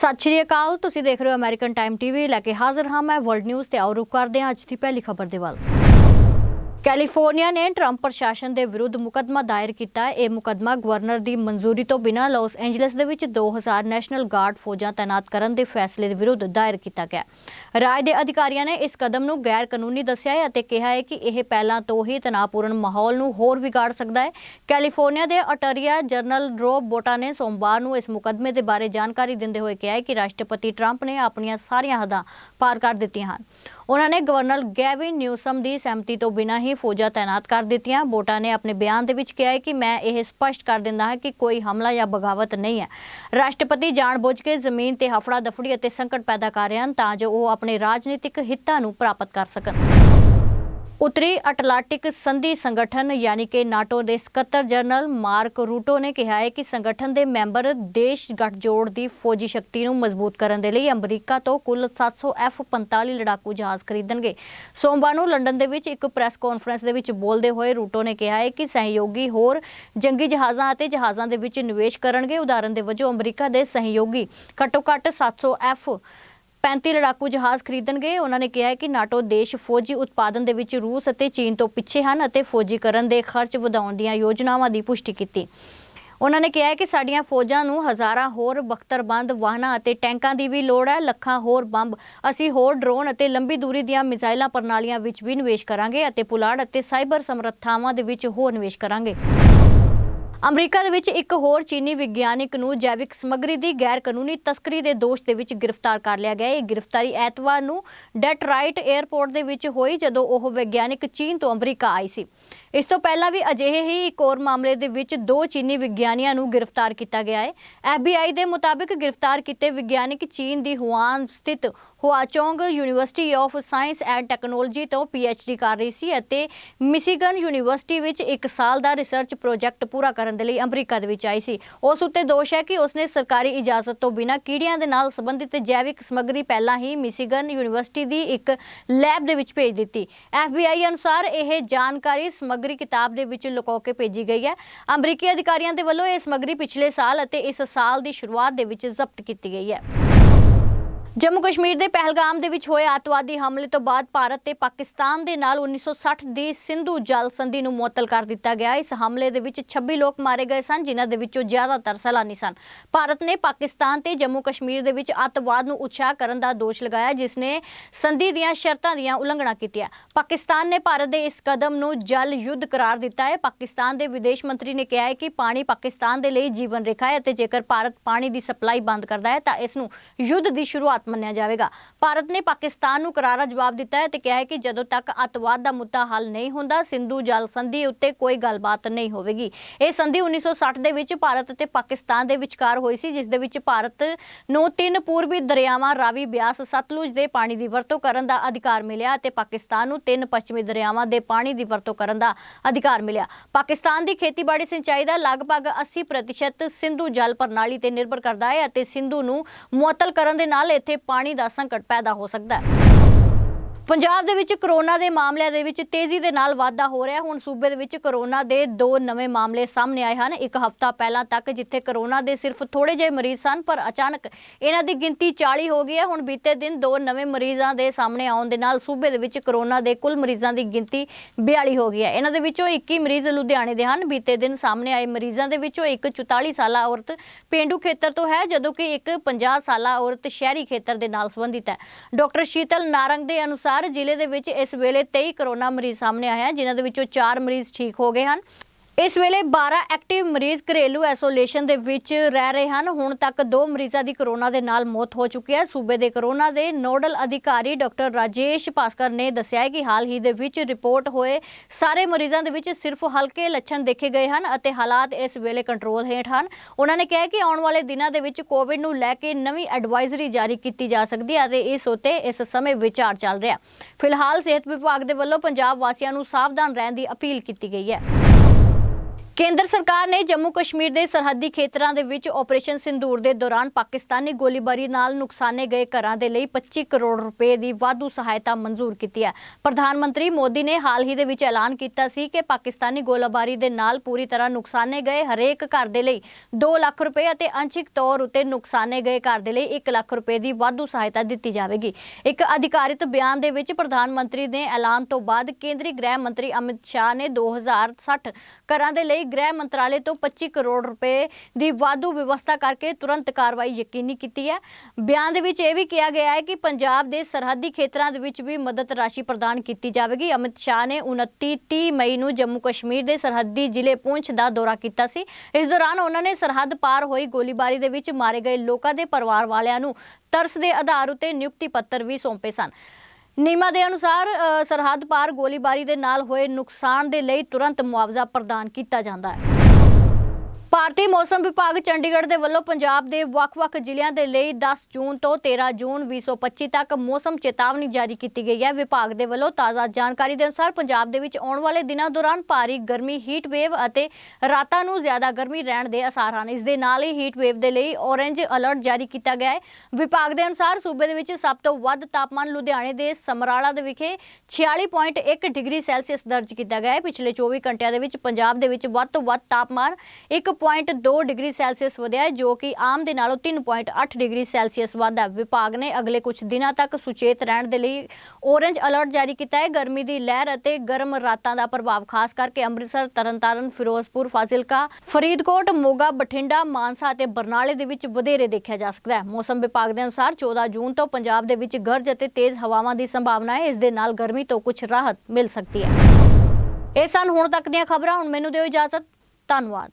ਸਤਿ ਸ਼੍ਰੀ ਅਕਾਲ, ਤੁਸੀਂ ਦੇਖ ਰਹੇ ਹੋ ਅਮਰੀਕਨ ਟਾਈਮ ਟੀਵੀ ਲੈ ਕੇ ਹਾਜ਼ਰ ਹਾਂ ਮੈਂ ਵਰਲਡ ਨਿਊਜ਼ ਤੇ ਆਓ ਰੁਕ ਕਰਦੇ ਹਾਂ ਅੱਜ ਦੀ ਪਹਿਲੀ ਖਬਰ ਦੇ ਵੱਲ। ਕੈਲੀਫੋਰਨੀਆ ਨੇ ਟਰੰਪ ਪ੍ਰਸ਼ਾਸਨ ਦੇ ਵਿਰੁੱਧ ਮੁਕੱਦਮਾ ਦਾਇਰ ਕੀਤਾ। ਹੈ ਇਹ ਮੁਕੱਦਮਾ ਗਵਰਨਰ ਦੀ ਮਨਜ਼ੂਰੀ ਤੋਂ ਬਿਨਾਂ ਲਾਸ ਐਂਜਲਸ ਦੇ ਵਿੱਚ 2000 ਨੈਸ਼ਨਲ ਗਾਰਡ ਫੌਜਾਂ ਤਾਇਨਾਤ ਕਰਨ ਦੇ ਫੈਸਲੇ ਦੇ ਵਿਰੁੱਧ ਦਾਇਰ ਕੀਤਾ ਗਿਆ। ਰਾਜ ਦੇ ਅਧਿਕਾਰੀਆਂ ਨੇ ਇਸ ਕਦਮ ਨੂੰ ਗੈਰ ਕਾਨੂੰਨੀ ਦੱਸਿਆ ਹੈ ਅਤੇ ਕਿਹਾ ਹੈ ਕਿ ਇਹ ਪਹਿਲਾਂ ਤੋਂ ਹੀ ਤਣਾਅਪੂਰਨ ਮਾਹੌਲ ਨੂੰ ਹੋਰ ਵਿਗਾੜ ਸਕਦਾ ਹੈ। ਕੈਲੀਫੋਰਨੀਆ ਦੇ ਅਟਾਰੀਆ ਜਨਰਲ ਰੋਬ ਬੋਟਾ ਨੇ ਸੋਮਵਾਰ ਨੂੰ ਇਸ ਮੁਕੱਦਮੇ ਦੇ ਬਾਰੇ ਜਾਣਕਾਰੀ ਦਿੰਦੇ ਹੋਏ ਕਿਹਾ ਹੈ ਕਿ ਰਾਸ਼ਟਰਪਤੀ ਟਰੰਪ ਨੇ ਆਪਣੀਆਂ ਸਾਰੀਆਂ ਹੱਦਾਂ ਪਾਰ ਕਰ ਦਿੱਤੀਆਂ ਹਨ। ਉਹਨਾਂ ਨੇ ਗਵਰਨਰ ਗੈਵਿਨ ਨਿਊਸਮ ਦੀ ਸਹਿਮਤੀ ਤੋਂ ਬਿਨਾਂ ਹੀ ਫੌਜਾਂ ਤਾਇਨਾਤ ਕਰ ਦਿੱਤੀਆਂ। ਬੋਟਾ ਨੇ ਆਪਣੇ ਬਿਆਨ ਦੇ ਵਿੱਚ ਕਿਹਾ ਹੈ ਕਿ ਮੈਂ ਇਹ ਸਪਸ਼ਟ ਕਰ ਦਿੰਦਾ ਹਾਂ ਕਿ ਕੋਈ ਹਮਲਾ ਜਾਂ ਬਗਾਵਤ ਨਹੀਂ ਹੈ। ਰਾਸ਼ਟਰਪਤੀ ਜਾਣਬੁੱਝ ਕੇ ਜ਼ਮੀਨ ਤੇ ਹਫੜਾ ਦਫੜੀ ਅਤੇ ਸੰਕਟ ਪੈਦਾ ਕਰ ਰਹੇ ਹਨ ਤਾਂ ਜੋ ਉਹ ਆਪਣੇ ਰਾਜਨੀਤਿਕ ਹਿੱਤਾਂ ਨੂੰ ਪ੍ਰਾਪਤ ਕਰ ਸਕਣ। ਉੱਤਰੀ ਅਟਲਾਂਟਿਕ ਸੰਧੀ ਸੰਗਠਨ, ਯਾਨੀ ਕਿ ਨਾਟੋ ਦੇ ਸਕੱਤਰ ਜਨਰਲ ਮਾਰਕ ਰੂਟੋ ਨੇ ਕਿਹਾ ਹੈ ਕਿ ਸੰਗਠਨ ਦੇ ਮੈਂਬਰ ਦੇਸ਼ ਗੱਠਜੋੜ ਦੀ ਫੌਜੀ ਸ਼ਕਤੀ ਨੂੰ ਮਜ਼ਬੂਤ ਕਰਨ ਦੇ ਲਈ ਅਮਰੀਕਾ ਤੋਂ ਕੁੱਲ 700 F-45 ਲੜਾਕੂ ਜਹਾਜ਼ ਖਰੀਦਣਗੇ। ਸੋਮਵਾਰ ਨੂੰ ਲੰਡਨ ਦੇ ਵਿੱਚ ਇੱਕ ਪ੍ਰੈਸ ਕਾਨਫਰੰਸ ਦੇ ਵਿੱਚ ਬੋਲਦੇ ਹੋਏ ਰੂਟੋ ਨੇ ਕਿਹਾ ਹੈ ਕਿ ਸਹਿਯੋਗੀ ਹੋਰ ਜੰਗੀ ਜਹਾਜ਼ਾਂ ਅਤੇ ਜਹਾਜ਼ਾਂ ਦੇ ਵਿੱਚ ਨਿਵੇਸ਼ ਕਰਨਗੇ। ਉਦਾਹਰਨ ਦੇ ਵਜੋਂ ਅਮਰੀਕਾ ਦੇ ਸਹਿਯੋਗੀ ਘੱਟੋ-ਘੱਟ 700 F 35 ਲੜਾਕੂ ਜਹਾਜ਼ ਖਰੀਦਣਗੇ। ਉਹਨਾਂ ਨੇ ਕਿਹਾ ਕਿ ਨਾਟੋ ਦੇਸ਼ ਫੌਜੀ ਉਤਪਾਦਨ ਦੇ ਵਿੱਚ ਰੂਸ ਅਤੇ ਚੀਨ ਤੋਂ ਪਿੱਛੇ ਹਨ ਅਤੇ ਫੌਜੀਕਰਨ ਦੇ ਖਰਚ ਵਧਾਉਣ ਦੀਆਂ ਯੋਜਨਾਵਾਂ ਦੀ ਪੁਸ਼ਟੀ ਕੀਤੀ। ਉਹਨਾਂ ਨੇ ਕਿਹਾ ਕਿ ਸਾਡੀਆਂ ਫੌਜਾਂ ਨੂੰ ਹਜ਼ਾਰਾਂ ਹੋਰ ਬਖਤਰਬੰਦ ਵਾਹਨਾਂ ਅਤੇ ਟੈਂਕਾਂ ਦੀ ਵੀ ਲੋੜ ਹੈ। ਲੱਖਾਂ ਹੋਰ ਬੰਬ, ਅਸੀਂ ਹੋਰ ਡਰੋਨ ਅਤੇ ਲੰਬੀ ਦੂਰੀ ਦੀਆਂ ਮਿਜ਼ਾਈਲਾਂ ਪ੍ਰਣਾਲੀਆਂ ਵਿੱਚ ਵੀ ਨਿਵੇਸ਼ ਕਰਾਂਗੇ ਅਤੇ ਪੁਲਾੜ ਅਤੇ ਸਾਈਬਰ ਸਮਰੱਥਾਵਾਂ ਦੇ ਵਿੱਚ ਹੋਰ ਨਿਵੇਸ਼ ਕਰਾਂਗੇ। ਅਮਰੀਕਾ ਦੇ ਵਿੱਚ ਇੱਕ ਹੋਰ ਚੀਨੀ ਵਿਗਿਆਨਿਕ ਨੂੰ ਜੈਵਿਕ ਸਮੱਗਰੀ ਦੀ ਗੈਰ ਕਾਨੂੰਨੀ ਤਸਕਰੀ ਦੇ ਦੋਸ਼ ਦੇ ਵਿੱਚ ਗ੍ਰਿਫਤਾਰ ਕਰ ਲਿਆ ਗਿਆ। ਇਹ ਗ੍ਰਿਫਤਾਰੀ ਐਤਵਾਰ ਨੂੰ ਡੈਟਰਾਈਟ 에ਅਰਪੋਰਟ ਦੇ ਵਿੱਚ ਹੋਈ ਜਦੋਂ ਉਹ ਵਿਗਿਆਨਿਕ ਚੀਨ ਤੋਂ ਅਮਰੀਕਾ ਆਈ ਸੀ। ਇਸ ਤੋਂ ਪਹਿਲਾਂ ਵੀ ਅਜਿਹੇ ਹੀ ਇੱਕ ਹੋਰ ਮਾਮਲੇ ਦੇ ਵਿੱਚ ਦੋ ਚੀਨੀ ਵਿਗਿਆਨੀਆਂ ਨੂੰ ਗ੍ਰਿਫਤਾਰ ਕੀਤਾ ਗਿਆ ਹੈ। FBI ਦੇ ਮੁਤਾਬਿਕ ਗ੍ਰਿਫਤਾਰ ਕੀਤੇ ਵਿਗਿਆਨਕ ਚੀਨ ਦੀ ਹੁਆਨ ਸਥਿਤ Huazhong university of science and technology ਤੋਂ PhD ਕਰ ਰਹੀ ਸੀ ਅਤੇ ਮਿਸ਼ੀਗਨ ਯੂਨੀਵਰਸਿਟੀ ਵਿੱਚ ਇੱਕ ਸਾਲ ਦਾ ਰਿਸਰਚ ਪ੍ਰੋਜੈਕਟ ਪੂਰਾ ਕਰਨ ਦੇ ਲਈ ਅਮਰੀਕਾ ਦੇ ਵਿੱਚ ਆਈ ਸੀ। ਉਸ ਉੱਤੇ ਦੋਸ਼ ਹੈ ਕਿ ਉਸਨੇ ਸਰਕਾਰੀ ਇਜਾਜ਼ਤ ਤੋਂ ਬਿਨਾਂ ਕੀੜਿਆਂ ਦੇ ਨਾਲ ਸੰਬੰਧਿਤ ਜੈਵਿਕ ਸਮੱਗਰੀ ਪਹਿਲਾਂ ਹੀ ਮਿਸ਼ੀਗਨ ਯੂਨੀਵਰਸਿਟੀ ਦੀ ਇੱਕ ਲੈਬ ਦੇ ਵਿੱਚ ਭੇਜ ਦਿੱਤੀ। FBI ਅਨੁਸਾਰ ਇਹ ਜਾਣਕਾਰੀ ਸਮੱਗਰੀ ਸਮੱਗਰੀ ਕਿਤਾਬ ਦੇ ਵਿੱਚ ਲੁਕੋ ਕੇ ਭੇਜੀ ਗਈ ਹੈ। ਅਮਰੀਕੀ ਅਧਿਕਾਰੀਆਂ ਦੇ ਵੱਲੋਂ ਇਹ ਸਮੱਗਰੀ ਪਿਛਲੇ ਸਾਲ ਅਤੇ ਇਸ ਸਾਲ ਦੀ ਸ਼ੁਰੂਆਤ ਦੇ ਵਿੱਚ ਜ਼ਬਤ ਕੀਤੀ ਗਈ ਹੈ। ਜੰਮੂ ਕਸ਼ਮੀਰ ਦੇ ਪਹਿਲਗਾਮ ਦੇ ਵਿੱਚ ਹੋਏ ਆਤਵਾਦੀ ਹਮਲੇ ਤੋਂ ਬਾਅਦ ਭਾਰਤ ਤੇ ਪਾਕਿਸਤਾਨ ਦੇ ਨਾਲ 1960 ਦੀ ਸਿੰਧੂ ਜਲ ਸੰਧੀ ਨੂੰ ਮੁਅੱਤਲ ਕਰ ਦਿੱਤਾ ਗਿਆ। ਇਸ ਹਮਲੇ ਦੇ ਵਿੱਚ 26 ਲੋਕ ਮਾਰੇ ਗਏ ਸਨ, ਜਿਨ੍ਹਾਂ ਦੇ ਵਿੱਚੋਂ ਜ਼ਿਆਦਾਤਰ ਸੈਲਾਨੀ ਸਨ। ਭਾਰਤ ਨੇ ਪਾਕਿਸਤਾਨ ਤੇ ਜੰਮੂ ਕਸ਼ਮੀਰ ਦੇ ਵਿੱਚ ਅੱਤਵਾਦ ਨੂੰ ਉਤਸ਼ਾਹ ਕਰਨ ਦਾ ਦੋਸ਼ ਲਗਾਇਆ, ਜਿਸ ਨੇ ਸੰਧੀ ਦੀਆਂ ਸ਼ਰਤਾਂ ਦੀਆਂ ਉਲੰਘਣਾ ਕੀਤੀ ਹੈ ਪਾਕਿਸਤਾਨ ਨੇ ਭਾਰਤ ਦੇ ਇਸ ਕਦਮ ਨੂੰ ਜਲ ਯੁੱਧ ਕਰਾਰ ਦਿੱਤਾ ਹੈ। ਪਾਕਿਸਤਾਨ ਦੇ ਵਿਦੇਸ਼ ਮੰਤਰੀ ਨੇ ਕਿਹਾ ਹੈ ਕਿ ਪਾਣੀ ਪਾਕਿਸਤਾਨ ਦੇ ਲਈ ਜੀਵਨ ਰੇਖਾ ਹੈ ਅਤੇ ਜੇਕਰ ਭਾਰਤ ਪਾਣੀ ਦੀ ਸਪਲਾਈ ਬੰਦ ਕਰਦਾ ਹੈ, ਤਾਂ ਇਸ ਨੂੰ ਯੁੱਧ ਦੀ ਸ਼ੁਰੂਆਤ ਮੰਨਿਆ ਜਾਵੇਗਾ। ਭਾਰਤ ਨੇ ਪਾਕਿਸਤਾਨ ਨੂੰ ਕਰਾਰਾ ਜਵਾਬ ਦਿੱਤਾ ਹੈ ਤੇ ਕਿਹਾ ਹੈ ਕਿ ਜਦੋਂ ਤੱਕ ਅੱਤਵਾਦ ਦਾ ਮੁੱਦਾ ਹੱਲ ਨਹੀਂ ਹੁੰਦਾ, ਸਿੰਧੂ ਜਲ ਸੰਧੀ ਉੱਤੇ ਕੋਈ ਗੱਲਬਾਤ ਨਹੀਂ ਹੋਵੇਗੀ। ਇਹ ਸੰਧੀ 1960 ਦੇ ਵਿੱਚ ਭਾਰਤ ਅਤੇ ਪਾਕਿਸਤਾਨ ਦੇ ਵਿਚਕਾਰ ਹੋਈ ਸੀ, ਜਿਸ ਦੇ ਵਿੱਚ ਭਾਰਤ ਨੂੰ ਤਿੰਨ ਪੂਰਬੀ ਦਰਿਆਵਾਂ ਰਾਵੀ ਬਿਆਸ ਸਤਲੁਜ ਦੇ ਪਾਣੀ ਦੀ ਵਰਤੋਂ ਕਰਨ ਦਾ ਅਧਿਕਾਰ ਮਿਲਿਆ ਅਤੇ ਪਾਕਿਸਤਾਨ ਨੂੰ ਤਿੰਨ ਪੱਛਮੀ ਦਰਿਆਵਾਂ ਦੇ ਪਾਣੀ ਦੀ ਵਰਤੋਂ ਕਰਨ ਦਾ ਅਧਿਕਾਰ ਮਿਲਿਆ। ਪਾਕਿਸਤਾਨ ਦੀ ਖੇਤੀਬਾੜੀ ਸਿੰਚਾਈ ਦਾ ਲਗਭਗ 80% ਸਿੰਧੂ ਜਲ ਪ੍ਰਣਾਲੀ ਤੇ ਨਿਰਭਰ ਕਰਦਾ ਹੈ ਅਤੇ ਸਿੰਧੂ ਨੂੰ ਮੁਅੱਤਲ ਕਰਨ ਦੇ ਨਾਲ ਇੱਥੇ ਪਾਣੀ ਦਾ ਸੰਕਟ ਪੈਦਾ ਹੋ ਸਕਦਾ ਹੈ। ਪੰਜਾਬ ਦੇ ਵਿੱਚ ਕਰੋਨਾ ਦੇ ਮਾਮਲਿਆਂ ਦੇ ਵਿੱਚ ਤੇਜ਼ੀ ਦੇ ਨਾਲ ਵਾਧਾ ਹੋ ਰਿਹਾ। ਹੁਣ ਸੂਬੇ ਦੇ ਵਿੱਚ ਕਰੋਨਾ ਦੇ ਦੋ ਨਵੇਂ ਮਾਮਲੇ ਸਾਹਮਣੇ ਆਏ ਹਨ। ਇੱਕ ਹਫ਼ਤਾ ਪਹਿਲਾਂ ਤੱਕ ਜਿੱਥੇ ਕਰੋਨਾ ਦੇ ਸਿਰਫ ਥੋੜੇ ਜਿਹੇ ਮਰੀਜ਼ ਸਨ, ਪਰ ਅਚਾਨਕ ਇਹਨਾਂ ਦੀ ਗਿਣਤੀ 40 ਹੋ ਗਈ ਹੈ। ਹੁਣ ਬੀਤੇ ਦਿਨ ਦੋ ਨਵੇਂ ਮਰੀਜ਼ਾਂ ਦੇ ਸਾਹਮਣੇ ਆਉਣ ਦੇ ਨਾਲ ਸੂਬੇ ਦੇ ਵਿੱਚ ਕਰੋਨਾ ਦੇ ਕੁੱਲ ਮਰੀਜ਼ਾਂ ਦੀ ਗਿਣਤੀ 42 ਹੋ ਗਈ ਹੈ। ਇਹਨਾਂ ਦੇ ਵਿੱਚੋਂ 21 ਮਰੀਜ਼ ਲੁਧਿਆਣੇ ਦੇ ਹਨ। ਬੀਤੇ ਦਿਨ ਸਾਹਮਣੇ ਆਏ ਮਰੀਜ਼ਾਂ ਦੇ ਵਿੱਚੋਂ ਇੱਕ 44 ਸਾਲਾ ਔਰਤ ਪੇਂਡੂ ਖੇਤਰ ਤੋਂ ਹੈ, ਜਦੋਂ ਕਿ ਇੱਕ 50 ਸਾਲਾ ਔਰਤ ਸ਼ਹਿਰੀ ਖੇਤਰ ਦੇ ਨਾਲ ਸੰਬੰਧਿਤ ਹੈ। ਡਾਕਟਰ ਸ਼ੀਤਲ ਨਾਰੰਗ ਦੇ ਅਨੁਸਾਰ ਜ਼ਿਲ੍ਹੇ ਦੇ ਵਿੱਚ ਇਸ ਵੇਲੇ 23 ਕਰੋਨਾ ਮਰੀਜ਼ ਸਾਹਮਣੇ ਆਏ ਹਨ, ਜਿਨ੍ਹਾਂ ਦੇ ਵਿੱਚੋਂ 4 ਮਰੀਜ਼ ਠੀਕ ਹੋ ਗਏ ਹਨ। ਇਸ ਵੇਲੇ 12 ਐਕਟਿਵ ਮਰੀਜ਼ ਘਰੇਲੂ ਐਸੋਲੇਸ਼ਨ ਦੇ ਵਿੱਚ ਰਹਿ ਰਹੇ ਹਨ। ਹੁਣ ਤੱਕ ਦੋ ਮਰੀਜ਼ਾਂ ਦੀ ਕਰੋਨਾ ਦੇ ਨਾਲ ਮੌਤ ਹੋ ਚੁੱਕੀ ਹੈ। ਸੂਬੇ ਦੇ ਕਰੋਨਾ ਦੇ ਨੋਡਲ ਅਧਿਕਾਰੀ ਡਾਕਟਰ ਰਾਜੇਸ਼ ਭਾਸਕਰ ਨੇ ਦੱਸਿਆ ਹੈ ਕਿ ਹਾਲ ਹੀ ਦੇ ਵਿੱਚ ਰਿਪੋਰਟ ਹੋਏ ਸਾਰੇ ਮਰੀਜ਼ਾਂ ਦੇ ਵਿੱਚ ਸਿਰਫ ਹਲਕੇ ਲੱਛਣ ਦੇਖੇ ਗਏ ਹਨ ਅਤੇ ਹਾਲਾਤ ਇਸ ਵੇਲੇ ਕੰਟਰੋਲ ਹੇਠ ਹਨ। ਉਹਨਾਂ ਨੇ ਕਿਹਾ ਕਿ ਆਉਣ ਵਾਲੇ ਦਿਨਾਂ ਦੇ ਵਿੱਚ ਕੋਵਿਡ ਨੂੰ ਲੈ ਕੇ ਨਵੀਂ ਐਡਵਾਈਜ਼ਰੀ ਜਾਰੀ ਕੀਤੀ ਜਾ ਸਕਦੀ ਹੈ ਅਤੇ ਇਸ ਉਤੇ ਇਸ ਸਮੇਂ ਵਿਚਾਰ ਚੱਲ ਰਿਹਾ ਫਿਲਹਾਲ ਸਿਹਤ ਵਿਭਾਗ ਦੇ ਵੱਲੋਂ ਪੰਜਾਬ ਵਾਸੀਆਂ ਨੂੰ ਸਾਵਧਾਨ ਰਹਿਣ ਦੀ ਅਪੀਲ ਕੀਤੀ ਗਈ ਹੈ। ਕੇਂਦਰ ਸਰਕਾਰ ਨੇ ਜੰਮੂ ਕਸ਼ਮੀਰ ਦੇ ਸਰਹੱਦੀ ਖੇਤਰਾਂ ਦੇ ਵਿੱਚ ਆਪਰੇਸ਼ਨ ਸਿੰਦੂਰ ਦੇ ਦੌਰਾਨ ਪਾਕਿਸਤਾਨੀ ਗੋਲੀਬਾਰੀ ਨਾਲ ਨੁਕਸਾਨੇ ਗਏ ਘਰਾਂ ਦੇ ਲਈ 25 ਕਰੋੜ ਰੁਪਏ ਦੀ ਵਾਧੂ ਸਹਾਇਤਾ ਮਨਜ਼ੂਰ ਕੀਤੀ ਹੈ। ਪ੍ਰਧਾਨ ਮੰਤਰੀ ਮੋਦੀ ਨੇ ਹਾਲ ਹੀ ਦੇ ਵਿੱਚ ਐਲਾਨ ਕੀਤਾ ਸੀ ਕਿ ਪਾਕਿਸਤਾਨੀ ਗੋਲਾਬਾਰੀ ਦੇ ਨਾਲ ਪੂਰੀ ਤਰ੍ਹਾਂ ਨੁਕਸਾਨੇ ਗਏ ਹਰੇਕ ਘਰ ਦੇ ਲਈ 2 ਲੱਖ ਰੁਪਏ ਅਤੇ ਅੰਸ਼ਿਕ ਤੌਰ ਉਤੇ ਨੁਕਸਾਨੇ ਗਏ ਘਰ ਦੇ ਲਈ 1 ਲੱਖ ਰੁਪਏ ਦੀ ਵਾਧੂ ਸਹਾਇਤਾ ਦਿੱਤੀ ਜਾਵੇਗੀ। ਇੱਕ ਅਧਿਕਾਰਿਤ ਬਿਆਨ ਦੇ ਵਿੱਚ ਪ੍ਰਧਾਨ ਮੰਤਰੀ ਦੇ ਐਲਾਨ ਤੋਂ ਬਾਅਦ ਕੇਂਦਰੀ ਗ੍ਰਹਿ ਮੰਤਰੀ ਅਮਿਤ ਸ਼ਾਹ ਨੇ 2060 ਘਰਾਂ ਦੇ ਲਈ ਗ੍ਰਹਿ ਮੰਤਰਾਲੇ ਤੋਂ 25 ਕਰੋੜ ਰੁਪਏ ਦੀ ਵਾਧੂ ਵਿਵਸਥਾ ਕਰਕੇ ਤੁਰੰਤ ਕਾਰਵਾਈ ਯਕੀਨੀ ਕੀਤੀ ਹੈ। ਬਿਆਨ ਦੇ ਵਿੱਚ ਇਹ ਵੀ ਕਿਹਾ ਗਿਆ ਹੈ ਕਿ ਪੰਜਾਬ ਦੇ ਸਰਹੱਦੀ ਖੇਤਰਾਂ ਦੇ ਵਿੱਚ ਵੀ ਮਦਦ ਰਾਸ਼ੀ ਪ੍ਰਦਾਨ ਕੀਤੀ ਜਾਵੇਗੀ। ਅਮਿਤ ਸ਼ਾਹ ਨੇ 29 30 ਮਈ ਨੂੰ ਜੰਮੂ ਕਸ਼ਮੀਰ ਦੇ ਸਰਹੱਦੀ ਜ਼ਿਲ੍ਹੇ ਪੁੰਛ ਦਾ ਦੌਰਾ ਕੀਤਾ ਸੀ। ਇਸ ਦੌਰਾਨ ਉਹਨਾਂ ਨੇ ਸਰਹੱਦ ਪਾਰ ਹੋਈ ਗੋਲੀਬਾਰੀ ਦੇ ਵਿੱਚ ਮਾਰੇ ਗਏ ਲੋਕਾਂ ਦੇ ਪਰਿਵਾਰ ਵਾਲਿਆਂ ਨੂੰ ਤਰਸ ਦੇ ਆਧਾਰ ਉਤੇ ਨਿਯੁਕਤੀ ਪੱਤਰ ਵੀ ਸੌਂਪੇ ਸਨ। ਨਿਯਮਾਂ ਦੇ ਅਨੁਸਾਰ ਸਰਹੱਦ ਪਾਰ ਗੋਲੀਬਾਰੀ ਦੇ ਨਾਲ ਹੋਏ ਨੁਕਸਾਨ ਦੇ ਲਈ ਤੁਰੰਤ ਮੁਆਵਜ਼ਾ ਪ੍ਰਦਾਨ ਕੀਤਾ ਜਾਂਦਾ ਹੈ। ਭਾਰਤੀ ਮੌਸਮ ਵਿਭਾਗ ਚੰਡੀਗੜ੍ਹ ਦੇ ਵੱਲੋਂ ਪੰਜਾਬ ਦੇ ਵੱਖ-ਵੱਖ ਜ਼ਿਲ੍ਹਿਆਂ ਦੇ ਲਈ 10 ਜੂਨ ਤੋਂ 13 ਜੂਨ 2025 ਤੱਕ ਮੌਸਮ ਚੇਤਾਵਨੀ ਜਾਰੀ ਕੀਤੀ ਗਈ ਹੈ। ਵਿਭਾਗ ਦੇ ਵੱਲੋਂ ਤਾਜ਼ਾ ਜਾਣਕਾਰੀ ਦੇ ਅਨੁਸਾਰ ਪੰਜਾਬ ਦੇ ਵਿੱਚ ਆਉਣ ਵਾਲੇ ਦਿਨਾਂ ਦੌਰਾਨ ਭਾਰੀ ਗਰਮੀ ਹੀਟ ਵੇਵ ਅਤੇ ਰਾਤਾਂ ਨੂੰ ਜ਼ਿਆਦਾ ਗਰਮੀ ਰਹਿਣ ਦੇ ਅਸਾਰ ਹਨ। ਇਸ ਦੇ ਨਾਲ ਹੀ ਹੀਟ ਵੇਵ ਦੇ ਲਈ ਔਰੇਂਜ ਅਲਰਟ ਜਾਰੀ ਕੀਤਾ ਗਿਆ ਹੈ। ਵਿਭਾਗ ਦੇ ਅਨੁਸਾਰ ਸੂਬੇ ਦੇ ਵਿੱਚ ਸਭ ਤੋਂ ਵੱਧ ਤਾਪਮਾਨ ਲੁਧਿਆਣੇ ਦੇ ਸਮਰਾਲਾ ਦੇ ਵਿਖੇ 46.1 ਡਿਗਰੀ ਸੈਲਸੀਅਸ ਦਰਜ ਕੀਤਾ ਗਿਆ ਹੈ। ਪਿਛਲੇ 24 ਘੰਟਿਆਂ ਦੇ ਵਿੱਚ ਪੰਜਾਬ ਦੇ ਵਿੱਚ ਵੱਧ ਤੋਂ ਵੱਧ ਤਾਪਮਾਨ 1.2 ਡਿਗਰੀ ਸੈਲਸੀਅਸ ਵਧਿਆ ਹੈ, ਜੋ ਕਿ ਆਮ ਦੇ ਨਾਲੋਂ 3.8 ਡਿਗਰੀ ਸੈਲਸੀਅਸ ਵੱਧ ਹੈ। ਵਿਭਾਗ ਨੇ ਅਗਲੇ ਕੁਝ ਦਿਨਾਂ ਤੱਕ ਸੁਚੇਤ ਰਹਿਣ ਦੇ ਲਈ ਔਰੇਂਜ ਅਲਰਟ ਜਾਰੀ ਕੀਤਾ ਹੈ। ਗਰਮੀ ਦੀ ਲਹਿਰ ਅਤੇ ਗਰਮ ਰਾਤਾਂ ਦਾ ਪ੍ਰਭਾਵ, ਖਾਸ ਕਰਕੇ ਅੰਮ੍ਰਿਤਸਰ, ਤਰਨਤਾਰਨ, ਫਿਰੋਜ਼ਪੁਰ, ਫਾਜ਼ਿਲਕਾ, ਫਰੀਦਕੋਟ, ਮੋਗਾ, ਬਠਿੰਡਾ, ਮਾਨਸਾ ਅਤੇ ਬਰਨਾਲੇ ਦੇ ਵਿੱਚ ਵਧੇਰੇ ਦੇਖਿਆ ਜਾ ਸਕਦਾ ਹੈ। ਮੌਸਮ ਵਿਭਾਗ ਦੇ ਅਨੁਸਾਰ 14 ਜੂਨ ਤੋਂ ਪੰਜਾਬ ਦੇ ਵਿੱਚ ਗਰਜ ਅਤੇ ਤੇਜ਼ ਹਵਾਵਾਂ ਦੀ ਸੰਭਾਵਨਾ ਹੈ। ਇਸ ਦੇ ਨਾਲ ਗਰਮੀ ਤੋਂ ਕੁਝ ਰਾਹਤ ਮਿਲ ਸਕਦੀ ਹੈ। ਇਹ ਸਨ ਹੁਣ ਤੱਕ ਦੀਆਂ ਖਬਰਾਂ। ਹੁਣ ਮੈਨੂੰ ਦਿਓ ਇਜਾਜ਼ਤ। ਧੰਨਵਾਦ।